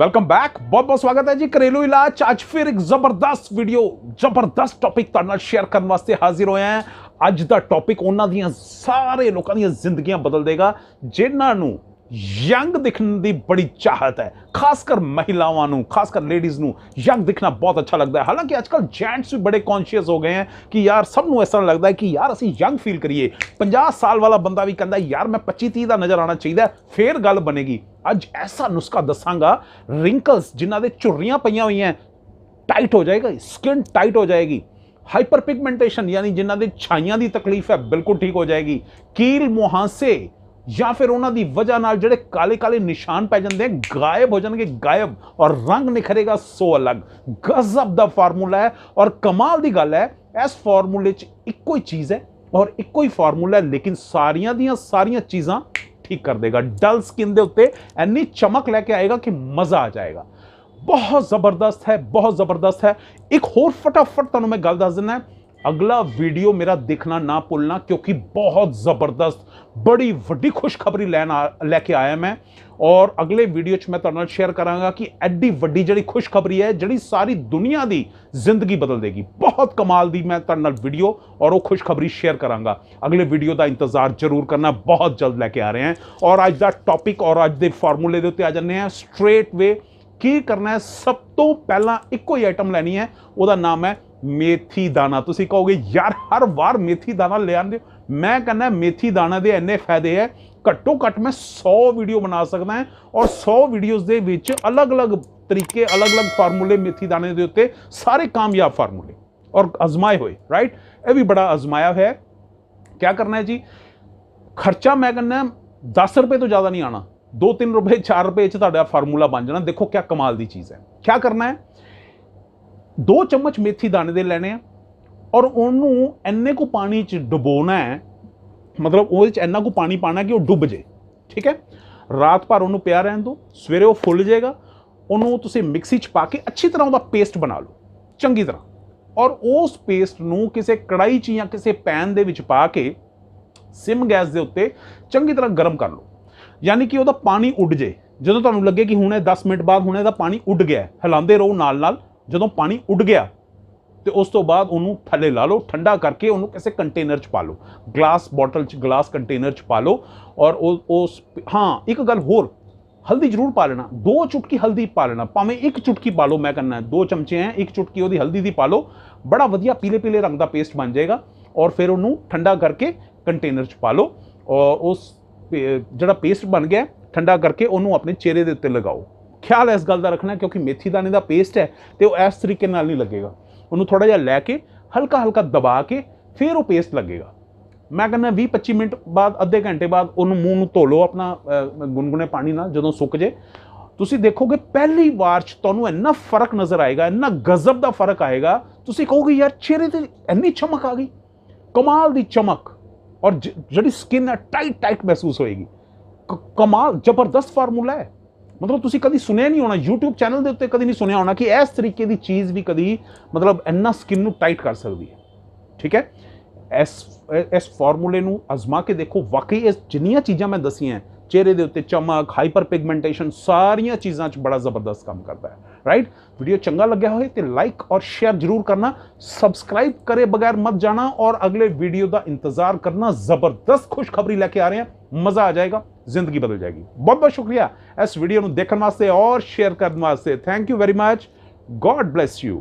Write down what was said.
Welcome back ਬਹੁਤ ਬਹੁਤ ਸਵਾਗਤ ਹੈ ਜੀ। ਘਰੇਲੂ ਇਲਾਜ 'ਚ ਅੱਜ ਫਿਰ ਇੱਕ ਜ਼ਬਰਦਸਤ ਵੀਡੀਓ ਜ਼ਬਰਦਸਤ ਟੌਪਿਕ ਤੁਹਾਡੇ ਨਾਲ ਸ਼ੇਅਰ ਕਰਨ ਵਾਸਤੇ ਹਾਜ਼ਰ ਹੋਇਆ ਹਾਂ। ਅੱਜ ਦਾ ਟੌਪਿਕ ਉਹਨਾਂ ਦੀਆਂ ਸਾਰੇ ਲੋਕਾਂ ਦੀਆਂ ਜ਼ਿੰਦਗੀਆਂ ਬਦਲ ਦੇਗਾ ਜਿਨ੍ਹਾਂ ਨੂੰ ਯੰਗ ਦਿਖਣ ਦੀ ਬੜੀ ਚਾਹਤ ਹੈ। ਖਾਸ ਕਰ ਮਹਿਲਾਵਾਂ ਨੂੰ ਖਾਸ ਕਰ ਲੇਡੀਜ਼ ਨੂੰ ਯੰਗ ਦਿਖਣਾ ਬਹੁਤ ਅੱਛਾ ਲੱਗਦਾ ਹੈ। ਹਾਲਾਂਕਿ ਅੱਜਕੱਲ ਜੈਂਟਸ ਵੀ ਬੜੇ ਕੌਨਸ਼ੀਅਸ ਹੋ ਗਏ ਹਨ ਕਿ ਯਾਰ ਸਭ ਨੂੰ ਇਸ ਤਰ੍ਹਾਂ ਲੱਗਦਾ ਹੈ ਕਿ ਯਾਰ ਅਸੀਂ ਯੰਗ ਫੀਲ ਕਰੀਏ। 50 ਸਾਲ ਵਾਲਾ ਬੰਦਾ ਵੀ ਕਹਿੰਦਾ ਯਾਰ ਮੈਂ 25 30 ਦਾ ਨਜ਼ਰ ਆਉਣਾ ਚਾਹੀਦਾ ਹੈ, ਫੇਰ ਗੱਲ ਬਣੇਗੀ। ਅੱਜ ਐਸਾ ਨੁਸਖਾ ਦੱਸਾਂਗਾ ਰਿੰਕਲਸ ਜਿਨ੍ਹਾਂ ਦੇ ਝੁਰਰੀਆਂ ਪਈਆਂ ਹੋਈਆਂ ਟਾਈਟ ਹੋ ਜਾਏਗਾ ਸਕਿਨ ਟਾਈਟ ਹੋ ਜਾਏਗੀ। ਹਾਈਪਰ ਪਿਗਮੈਂਟੇਸ਼ਨ ਯਾਨੀ ਜਿਨ੍ਹਾਂ ਦੇ ਛਾਈਆਂ ਦੀ ਤਕਲੀਫ ਹੈ, ਬਿਲਕੁਲ ਠੀਕ ਹੋ ਜਾਏਗੀ। ਕੀਲ ਮੁਹਾਂਸੇ ਜਾਂ ਫਿਰ ਉਹਨਾਂ ਦੀ ਵਜ੍ਹਾ ਨਾਲ ਜਿਹੜੇ ਕਾਲੇ ਕਾਲੇ ਨਿਸ਼ਾਨ ਪੈ ਜਾਂਦੇ ਆ, ਗਾਇਬ ਹੋ ਜਾਣਗੇ, ਗਾਇਬ ਔਰ ਰੰਗ ਨਿਖਰੇਗਾ ਸੋ ਅਲੱਗ। ਗਜ਼ਬ ਦਾ ਫਾਰਮੂਲਾ ਹੈ ਔਰ ਕਮਾਲ ਦੀ ਗੱਲ ਹੈ, ਇਸ ਫਾਰਮੂਲੇ 'ਚ ਇੱਕੋ ਹੀ ਚੀਜ਼ ਹੈ ਔਰ ਇੱਕੋ ਹੀ ਫਾਰਮੂਲਾ ਹੈ, ਲੇਕਿਨ ਸਾਰੀਆਂ ਦੀਆਂ ਸਾਰੀਆਂ ਚੀਜ਼ਾਂ ਠੀਕ ਕਰ ਦੇਗਾ। ਡਲ ਸਕਿਨ ਦੇ ਉੱਤੇ ਇੰਨੀ ਚਮਕ ਲੈ ਕੇ ਆਏਗਾ ਕਿ ਮਜ਼ਾ ਆ ਜਾਏਗਾ। ਬਹੁਤ ਜ਼ਬਰਦਸਤ ਹੈ, ਬਹੁਤ ਜ਼ਬਰਦਸਤ ਹੈ। ਇੱਕ ਹੋਰ ਫਟਾਫਟ ਤੁਹਾਨੂੰ ਮੈਂ ਗੱਲ ਦੱਸ ਦਿੰਦਾ। ਅਗਲਾ ਵੀਡੀਓ ਮੇਰਾ ਦੇਖਣਾ ਨਾ ਭੁੱਲਣਾ ਕਿਉਂਕਿ ਬਹੁਤ ਜ਼ਬਰਦਸਤ, ਬੜੀ ਵੱਡੀ ਖੁਸ਼ਖਬਰੀ ਲੈਣ ਆ- ਲੈ ਕੇ ਆਇਆ ਮੈਂ। ਔਰ ਅਗਲੇ ਵੀਡੀਓ 'ਚ ਮੈਂ ਤੁਹਾਡੇ ਨਾਲ ਸ਼ੇਅਰ ਕਰਾਂਗਾ ਕਿ ਐਡੀ ਵੱਡੀ ਜਿਹੜੀ ਖੁਸ਼ਖਬਰੀ ਹੈ, ਜਿਹੜੀ ਸਾਰੀ ਦੁਨੀਆ ਦੀ ਜ਼ਿੰਦਗੀ ਬਦਲ ਦੇਗੀ। ਬਹੁਤ ਕਮਾਲ ਦੀ ਮੈਂ ਤੁਹਾਡੇ ਨਾਲ ਵੀਡੀਓ ਔਰ ਉਹ ਖੁਸ਼ਖਬਰੀ ਸ਼ੇਅਰ ਕਰਾਂਗਾ। ਅਗਲੇ ਵੀਡੀਓ ਦਾ ਇੰਤਜ਼ਾਰ ਜ਼ਰੂਰ ਕਰਨਾ, ਬਹੁਤ ਜਲਦ ਲੈ ਕੇ ਆ ਰਹੇ ਹਾਂ। ਔਰ ਅੱਜ ਦਾ ਟੌਪਿਕ ਔਰ ਅੱਜ ਦੇ ਫਾਰਮੂਲੇ ਦੇ ਉੱਤੇ ਆ ਜਾਂਦੇ ਆ ਸਟ੍ਰੇਟ ਵੇ ਕੀ ਕਰਨਾ ਹੈ? ਸਭ ਤੋਂ ਪਹਿਲਾਂ ਇੱਕੋ ਹੀ ਆਈਟਮ ਲੈਣੀ ਹੈ, ਉਹਦਾ ਨਾਮ ਹੈ ਮੇਥੀ ਦਾਣਾ। ਤੁਸੀਂ ਕਹੋਗੇ, ਯਾਰ, ਹਰ ਵਾਰ ਮੇਥੀ ਦਾਣਾ ਲੈ ਆਂਦੇ ਮੈਂ ਕਹਿੰਦਾ, ਮੇਥੀ ਦਾਣਾ ਦੇ ਇੰਨੇ ਫਾਇਦੇ ਹੈ ਘੱਟੋ ਘੱਟ ਮੈਂ 100 ਵੀਡੀਓ ਬਣਾ ਸਕਦਾ ਹਾਂ ਔਰ 100 ਵੀਡੀਓਜ਼ ਦੇ ਵਿੱਚ ਅਲੱਗ-ਅਲੱਗ ਤਰੀਕੇ, ਅਲੱਗ-ਅਲੱਗ ਫਾਰਮੂਲੇ ਮੇਥੀ ਦਾਣੇ ਦੇ ਉੱਤੇ ਸਾਰੇ ਕਾਮਯਾਬ ਫਾਰਮੂਲੇ ਔਰ ਅਜ਼ਮਾਏ ਹੋਏ ਰਾਈਟ ਇਹ ਵੀ ਬੜਾ ਅਜ਼ਮਾਇਆ ਹੋਇਆ ਕੀ ਕਰਨਾ ਹੈ ਜੀ? ਖਰਚਾ ਮੈਂ ਕਹਿੰਦਾ 10 ਰੁਪਏ ਤੋਂ ਜ਼ਿਆਦਾ ਨਹੀਂ ਆਣਾ 2-3 ਰੁਪਏ 4 ਰੁਪਏ ਚ ਤੁਹਾਡਾ ਫਾਰਮੂਲਾ ਬਣ ਜਾਣਾ। ਦੇਖੋ ਕਿਆ ਕਮਾਲ ਦੀ ਚੀਜ਼ ਹੈ ਕੀ ਕਰਨਾ ਹੈ ਦੋ ਚਮਚ ਮੇਥੀ ਦਾਣੇ ਦੇ ਲੈਣੇ ਆ ਔਰ ਉਹਨੂੰ ਇੰਨੇ ਕੁ ਪਾਣੀ ਚ ਡੁਬੋਣਾ ਹੈ, ਮਤਲਬ ਉਹਦੇ ਚ ਇੰਨਾ ਕੁ ਪਾਣੀ ਪਾਣਾ ਕਿ ਉਹ ਡੁੱਬ ਜੇ, ਠੀਕ ਹੈ? ਰਾਤ ਭਰ ਉਹਨੂੰ ਪਿਆ ਰਹਿਣ ਦਿਓ ਸਵੇਰੇ ਉਹ ਫੁੱਲ ਜਾਏਗਾ ਉਹਨੂੰ ਤੁਸੀਂ ਮਿਕਸੀ ਚ ਪਾ ਕੇ ਅੱਛੀ ਤਰ੍ਹਾਂ ਉਹਦਾ ਪੇਸਟ ਬਣਾ ਲਓ, ਚੰਗੀ ਤਰ੍ਹਾਂ। ਔਰ ਉਸ ਪੇਸਟ ਨੂੰ ਕਿਸੇ ਕੜਾਈ 'ਚ ਜਾਂ ਕਿਸੇ ਪੈਨ ਦੇ ਵਿੱਚ ਪਾ ਕੇ ਸਿਮ ਗੈਸ ਦੇ ਉੱਤੇ ਚੰਗੀ ਤਰ੍ਹਾਂ ਗਰਮ ਕਰ ਲਓ। ਯਾਨੀ ਕਿ ਉਹਦਾ ਪਾਣੀ ਉੱਡ ਜੇ। ਜਦੋਂ ਤੁਹਾਨੂੰ ਲੱਗੇ ਕਿ ਹੁਣ ਇਹ 10 ਮਿੰਟ ਬਾਅਦ ਹੁਣ ਇਹਦਾ ਪਾਣੀ ਉੱਡ ਗਿਆ ਹਿਲਾਉਂਦੇ ਰਹੋ ਨਾਲ ਨਾਲ ਜਦੋਂ ਪਾਣੀ ਉੱਡ ਗਿਆ ਤੇ ਉਸ ਤੋਂ ਬਾਅਦ ਉਹਨੂੰ ਥੱਲੇ ਲਾ ਲਓ, ਠੰਡਾ ਕਰਕੇ ਉਹਨੂੰ ਕਿਸੇ ਕੰਟੇਨਰ 'ਚ ਪਾ ਲਓ। ਗਲਾਸ ਬੋਟਲ 'ਚ ਗਲਾਸ ਕੰਟੇਨਰ 'ਚ ਪਾ ਲਓ ਔਰ ਉਹ ਉਸ ਹਾਂ, ਇੱਕ ਗੱਲ ਹੋਰ, ਹਲਦੀ ਜ਼ਰੂਰ ਪਾ ਲੈਣਾ। ਦੋ ਚੁਟਕੀ ਹਲਦੀ ਪਾ ਲੈਣਾ, ਭਾਵੇਂ ਇੱਕ ਚੁਟਕੀ ਪਾ ਲਓ, ਮੈਂ ਕਹਿੰਦਾ, ਦੋ ਚਮਚੇ ਹੈ ਇੱਕ ਚੁਟਕੀ ਉਹਦੀ ਹਲਦੀ ਦੀ ਪਾ ਲਓ, ਬੜਾ ਵਧੀਆ ਪੀਲੇ ਪੀਲੇ ਰੰਗ ਦਾ ਪੇਸਟ ਬਣ ਜਾਏਗਾ ਔਰ ਫਿਰ ਉਹਨੂੰ ਠੰਡਾ ਕਰਕੇ ਕੰਟੇਨਰ 'ਚ ਪਾ ਲਓ ਔਰ ਉਸ ਪੇ- ਜਿਹੜਾ ਪੇਸਟ ਬਣ ਗਿਆ, ਠੰਡਾ ਕਰਕੇ ਉਹਨੂੰ ਆਪਣੇ ਚਿਹਰੇ ਦੇ ਉੱਤੇ ਲਗਾਓ। ਖਿਆਲ ਇਸ ਗੱਲ ਦਾ ਰੱਖਣਾ ਕਿਉਂਕਿ ਮੇਥੀ ਦਾਣੇ ਦਾ ਪੇਸਟ ਹੈ ਤੇ ਉਹ ਇਸ ਤਰੀਕੇ ਨਾਲ ਨਹੀਂ ਲੱਗੇਗਾ। ਉਹਨੂੰ ਥੋੜਾ ਜਿਹਾ ਲੈ ਕੇ ਹਲਕਾ ਹਲਕਾ ਦਬਾ ਕੇ ਫਿਰ ਉਹ ਪੇਸਟ ਲੱਗੇਗਾ। ਮੈਂ ਕਹਿੰਦਾ 20 25 ਮਿੰਟ ਬਾਅਦ ਅੱਧੇ ਘੰਟੇ ਬਾਅਦ ਉਹਨੂੰ ਮੂੰਹ ਨੂੰ ਧੋ ਲਓ ਆਪਣਾ ਅ, ਪਾਣੀ ਨਾਲ ਜਦੋਂ ਸੁੱਕ ਜੇ। ਤੁਸੀਂ ਦੇਖੋਗੇ ਪਹਿਲੀ ਵਾਰ ਚ ਤੁਹਾਨੂੰ ਇੰਨਾ ਫ਼ਰਕ ਨਜ਼ਰ ਆਏਗਾ ਇੰਨਾ ਗਜ਼ਬ ਦਾ ਫ਼ਰਕ ਆਏਗਾ। ਤੁਸੀਂ ਕਹੋਗੇ ਯਾਰ ਚਿਹਰੇ ਤੇ ਇੰਨੀ ਚਮਕ ਆ ਗਈ। ਕਮਾਲ ਦੀ ਚਮਕ ਔਰ ਜ- ਜਿਹੜੀ ਸਕਿਨ ਹੈ ਟਾਈਟ ਟਾਈਟ ਮਹਿਸੂਸ ਹੋਏਗੀ। ਕ- ਕਮਾਲ ਜ਼ਬਰਦਸਤ ਫਾਰਮੂਲਾ ਹੈ। ਮਤਲਬ ਤੁਸੀਂ ਕਦੀ ਸੁਣਿਆ ਨਹੀਂ ਹੋਣਾ, YouTube ਚੈਨਲ ਦੇ ਉੱਤੇ ਕਦੀ ਨਹੀਂ ਸੁਣਿਆ ਹੋਣਾ ਕਿ ਇਸ ਤਰੀਕੇ ਦੀ ਚੀਜ਼ ਵੀ ਕਦੀ ਮਤਲਬ ਇੰਨਾ ਸਕਿਨ ਨੂੰ ਟਾਈਟ ਕਰ ਸਕਦੀ ਹੈ। ਠੀਕ ਹੈ? ਇਸ ਇਸ ਫਾਰਮੂਲੇ ਨੂੰ ਅਜ਼ਮਾ ਕੇ ਦੇਖੋ, ਵਾਕਈ ਇਸ ਜਿੰਨੀਆਂ ਚੀਜ਼ਾਂ ਮੈਂ ਦਸੀਆਂ ਚਿਹਰੇ ਦੇ ਉੱਤੇ ਚਮਕ ਹਾਈਪਰ ਪਿਗਮੈਂਟੇਸ਼ਨ ਸਾਰੀਆਂ ਚੀਜ਼ਾਂ 'ਚ ਬੜਾ ਜ਼ਬਰਦਸਤ ਕੰਮ ਕਰਦਾ ਹੈ ਰਾਈਟ ਵੀਡੀਓ ਚੰਗਾ ਲੱਗਿਆ ਹੋਏ ਤੇ ਲਾਈਕ ਔਰ ਸ਼ੇਅਰ ਜ਼ਰੂਰ ਕਰਨਾ ਸਬਸਕ੍ਰਾਈਬ ਕਰੇ ਬਗੈਰ ਮਤ ਜਾਣਾ ਔਰ ਅਗਲੇ ਵੀਡੀਓ ਦਾ ਇੰਤਜ਼ਾਰ ਕਰਨਾ ਜ਼ਬਰਦਸਤ ਖੁਸ਼ਖਬਰੀ ਲੈ ਕੇ ਆ ਰਹੇ ਹਾਂ ਮਜ਼ਾ ਆ ਜਾਏਗਾ ਜ਼ਿੰਦਗੀ ਬਦਲ ਜਾਏਗੀ ਬਹੁਤ ਬਹੁਤ ਸ਼ੁਕਰੀਆ ਇਸ ਵੀਡੀਓ ਨੂੰ ਦੇਖਣ ਵਾਸਤੇ ਔਰ ਸ਼ੇਅਰ ਕਰਨ ਵਾਸਤੇ thank you very much god bless you